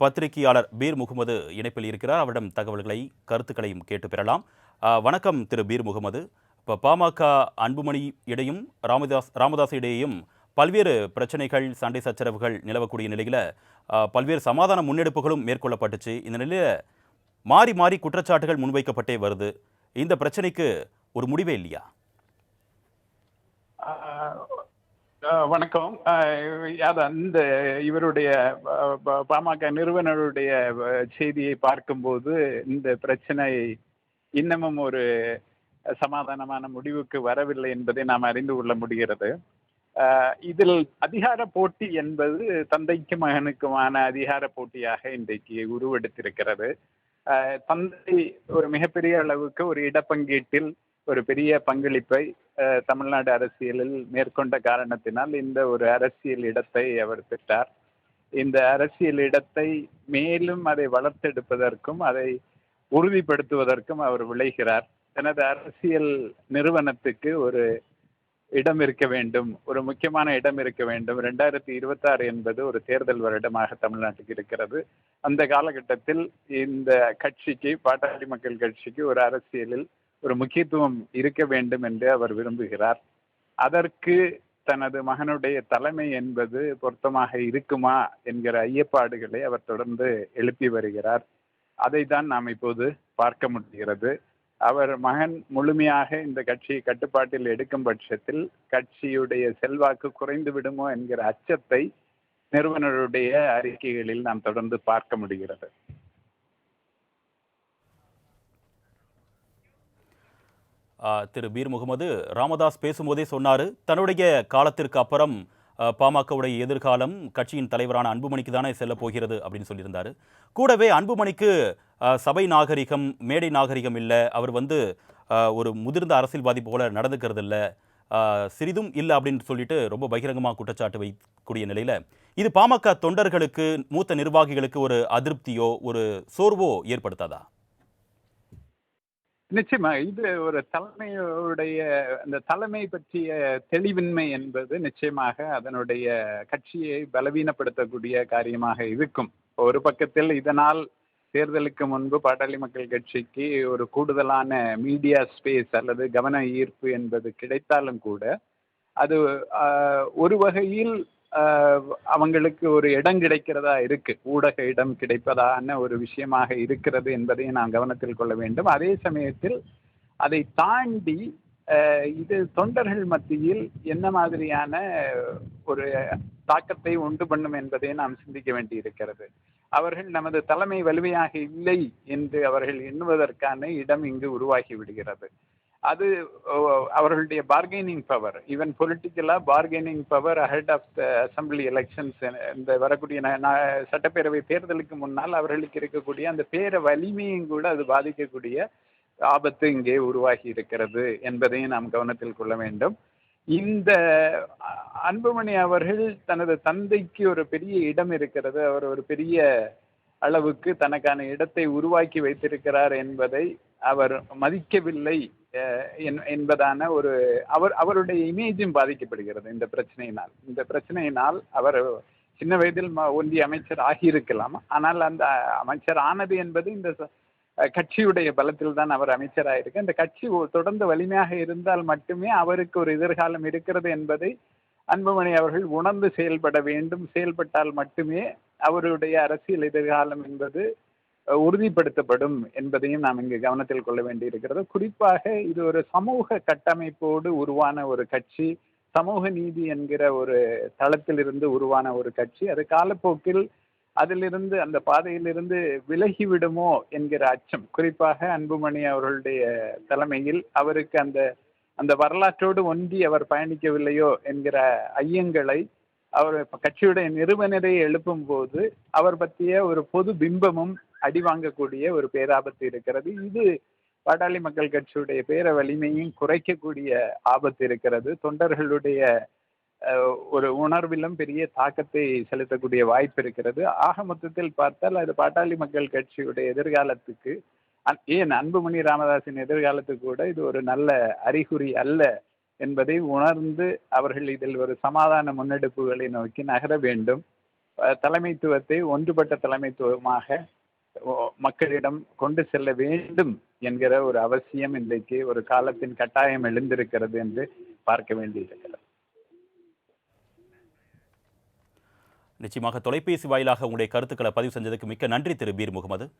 பத்திரிகையாளர் பீர் முகமது இணைப்பில் இருக்கிறார். அவரிடம் தகவல்களை கருத்துக்களையும் கேட்டு பெறலாம். வணக்கம் திரு பீர் முகமது. இப்போ பாமக அன்புமணி இடையும் ராமதாஸ் ராமதாஸ் இடையேயும் பல்வேறு பிரச்சனைகள் சண்டை சச்சரவுகள் நிலவக்கூடிய நிலையில் பல்வேறு சமாதான முன்னெடுப்புகளும் மேற்கொள்ளப்பட்டுச்சு. இந்த நிலையில் மாறி மாறி குற்றச்சாட்டுகள் முன்வைக்கப்பட்டே வருது. இந்த பிரச்சனைக்கு ஒரு முடிவே இல்லையா? வணக்கம். ஆஹ் அந்த இவருடைய பாமக நிறுவனருடைய செய்தியை பார்க்கும்போது இந்த பிரச்சனை இன்னமும் ஒரு சமாதானமான முடிவுக்கு வரவில்லை என்பதை நாம் அறிந்து கொள்ள முடிகிறது. இதில் அதிகார போட்டி என்பது தந்தைக்கு மகனுக்குமான அதிகார போட்டியாக இன்றைக்கு உருவெடுத்திருக்கிறது. தந்தை ஒரு மிகப்பெரிய அளவுக்கு ஒரு இடப்பங்கீட்டில் ஒரு பெரிய பங்களிப்பை தமிழ்நாடு அரசியலில் மேற்கொண்ட காரணத்தினால் இந்த ஒரு அரசியல் இடத்தை அவர் பெற்றார். இந்த அரசியல் இடத்தை மேலும் அதை வளர்த்தெடுப்பதற்கும் அதை உறுதிப்படுத்துவதற்கும் அவர் விளைகிறார். தனது அரசியல் நிறுவனத்துக்கு ஒரு இடம் இருக்க வேண்டும். ஒரு முக்கியமான இடம் இருக்க வேண்டும். ரெண்டாயிரத்தி இருபத்தாறு என்பது ஒரு தேர்தல் வருடமாக தமிழ்நாட்டுக்கு இருக்கிறது. அந்த காலகட்டத்தில் இந்த கட்சிக்கு பாட்டாளி மக்கள் கட்சிக்கு ஒரு அரசியலில் ஒரு முக்கியத்துவம் இருக்க வேண்டும் என்று அவர் விரும்புகிறார். அதற்கு தனது மகனுடைய தலைமை என்பது பொருத்தமாக இருக்குமா என்கிற ஐயப்பாடுகளை அவர் தொடர்ந்து எழுப்பி வருகிறார். அதை தான் நாம் இப்போது பார்க்க முடிகிறது. அவர் மகன் முழுமையாக இந்த கட்சியை கட்டுப்பாட்டில் எடுக்கும் பட்சத்தில் கட்சியுடைய செல்வாக்கு குறைந்து விடுமோ என்கிற அச்சத்தை நிறுவனருடைய அறிக்கைகளில் நாம் தொடர்ந்து பார்க்க முடிகிறது. திரு பீர் முகமது ராமதாஸ் பேசும்போதே சொன்னார் தன்னுடைய காலத்திற்கு அப்புறம் பாமகவுடைய எதிர்காலம் கட்சியின் தலைவரான அன்புமணிக்கு தானே செல்ல போகிறது அப்படின்னு சொல்லியிருந்தாரு. கூடவே அன்புமணிக்கு சபை நாகரிகம் மேடை நாகரிகம் இல்லை. அவர் வந்து ஒரு முதிர்ந்த அரசியல்வாதி போல நடந்துக்கிறது இல்லை. சிறிதும் இல்லை அப்படின்னு சொல்லிட்டு ரொம்ப பகிரங்கமாக குற்றச்சாட்டு வைக்கக்கூடிய நிலையில் இது பாமக தொண்டர்களுக்கு மூத்த நிர்வாகிகளுக்கு ஒரு அதிருப்தியோ ஒரு சோர்வோ ஏற்படுத்தாதா? நிச்சயமா. இது ஒரு தலைமையுடைய அந்த தலைமை பற்றிய தெளிவின்மை என்பது நிச்சயமாக அதனுடைய கட்சியை பலவீனப்படுத்தக்கூடிய காரியமாக இருக்கும். ஒரு பக்கத்தில் இதனால் தேர்தலுக்கு முன்பு பாட்டாளி மக்கள் கட்சிக்கு ஒரு கூடுதலான மீடியா ஸ்பேஸ் அல்லது கவன ஈர்ப்பு என்பது கிடைத்தாலும் கூட அது ஒரு வகையில் அவங்களுக்கு ஒரு இடம் கிடைக்கிறதா இருக்கு. ஊடக இடம் கிடைப்பதான ஒரு விஷயமாக இருக்கிறது என்பதை நாம் கவனத்தில் கொள்ள வேண்டும். அதே சமயத்தில் அதை தாண்டி இது தொண்டர்கள் மத்தியில் என்ன மாதிரியான ஒரு தாக்கத்தை உண்டு பண்ணும் என்பதை நாம் சிந்திக்க வேண்டி இருக்கிறது அவர்கள் நமது தலைமை வலிமையாக இல்லை என்று அவர்கள் எண்ணுவதற்கான இடம் இங்கு உருவாகி விடுகிறது. அது அவர்களுடைய பார்கெனிங் பவர் ஈவன் பொலிட்டிக்கலாக bargaining power ahead of the assembly elections இந்த வரக்கூடிய ந- ந- சட்டப்பேரவை தேர்தலுக்கு முன்னால் அவர்களுக்கு இருக்கக்கூடிய அந்த பேர வலிமையும் கூட அது பாதிக்கக்கூடிய ஆபத்து இங்கே உருவாகி இருக்கிறது என்பதையும் நாம் கவனத்தில் கொள்ள வேண்டும். இந்த அன்புமணி அவர்கள் தனது தந்தைக்கு ஒரு பெரிய இடம் இருக்கிறது. அவர் ஒரு பெரிய அளவுக்கு தனக்கான இடத்தை உருவாக்கி வைத்திருக்கிறார் என்பதை அவர் மதிக்கவில்லை என்- என்பதான ஒரு அவர் அவருடைய இமேஜும் பாதிக்கப்படுகிறது இந்த பிரச்சனையினால். இந்த பிரச்சனையினால் அவர் சின்ன வயதில் ம- ஒன்றிய அமைச்சர் ஆகியிருக்கலாம். ஆனால் அந்த அமைச்சர் ஆனது என்பது இந்த கட்சியுடைய பலத்தில் தான் அவர் அமைச்சராயிருக்கு. இந்த கட்சி ஒ- தொடர்ந்து வலிமையாக இருந்தால் மட்டுமே அவருக்கு ஒரு எதிர்காலம் இருக்கிறது என்பதை அன்புமணி அவர்கள் உணர்ந்து செயல்பட வேண்டும். செயல்பட்டால் மட்டுமே அவருடைய அரசியல் எதிர்காலம் என்பது உறுதிப்படுத்தப்படும் என்பதையும் நாம் இங்கு கவனத்தில் கொள்ள வேண்டியிருக்கிறது. குறிப்பாக இது ஒரு சமூக கட்டமைப்போடு உருவான ஒரு கட்சி. சமூக நீதி என்கிற ஒரு தளத்திலிருந்து உருவான ஒரு கட்சி. அது காலப்போக்கில் அதிலிருந்து அந்த பாதையிலிருந்து விலகிவிடுமோ என்கிற அச்சம். குறிப்பாக அன்புமணி அவர்களுடைய தலைமையில் அவருக்கு அந்த அந்த வரலாற்றோடு ஒன்றி அவர் பயணிக்கவில்லையோ என்கிற ஐயங்களை அவர் கட்சியுடைய நிறுவனரை எழுப்பும் போது அவர் பற்றிய ஒரு பொது பிம்பமும் அடி வாங்கக்கூடிய ஒரு பேராபத்து இருக்கிறது. இது பாட்டாளி மக்கள் கட்சியுடைய பேர வலிமையும் குறைக்கக்கூடிய ஆபத்து இருக்கிறது. தொண்டர்களுடைய ஒரு உணர்விலும் பெரிய தாக்கத்தை செலுத்தக்கூடிய வாய்ப்பு இருக்கிறது. ஆக மொத்தத்தில் பார்த்தால் அது பாட்டாளி மக்கள் கட்சியுடைய எதிர்காலத்துக்கு ஏன் அன்புமணி ராமதாஸின் எதிர்காலத்துக்கு கூட இது ஒரு நல்ல அறிகுறி அல்ல என்பதை உணர்ந்து அவர்கள் இதில் ஒரு சமாதான முன்னெடுப்புகளை நோக்கி நகர வேண்டும். தலைமைத்துவத்தை ஒன்றுபட்ட தலைமைத்துவமாக மக்களிடம் கொண்டு செல்ல வேண்டும் என்கிற ஒரு அவசியம் இன்றைக்கு ஒரு காலத்தின் கட்டாயம் எழுந்திருக்கிறது என்று பார்க்க வேண்டியிருக்கிறது. நிச்சயமாக தொலைபேசி வாயிலாக உங்களுடைய கருத்துக்களை பதிவு செஞ்சதுக்கு மிக்க நன்றி திரு. பீர் முகமது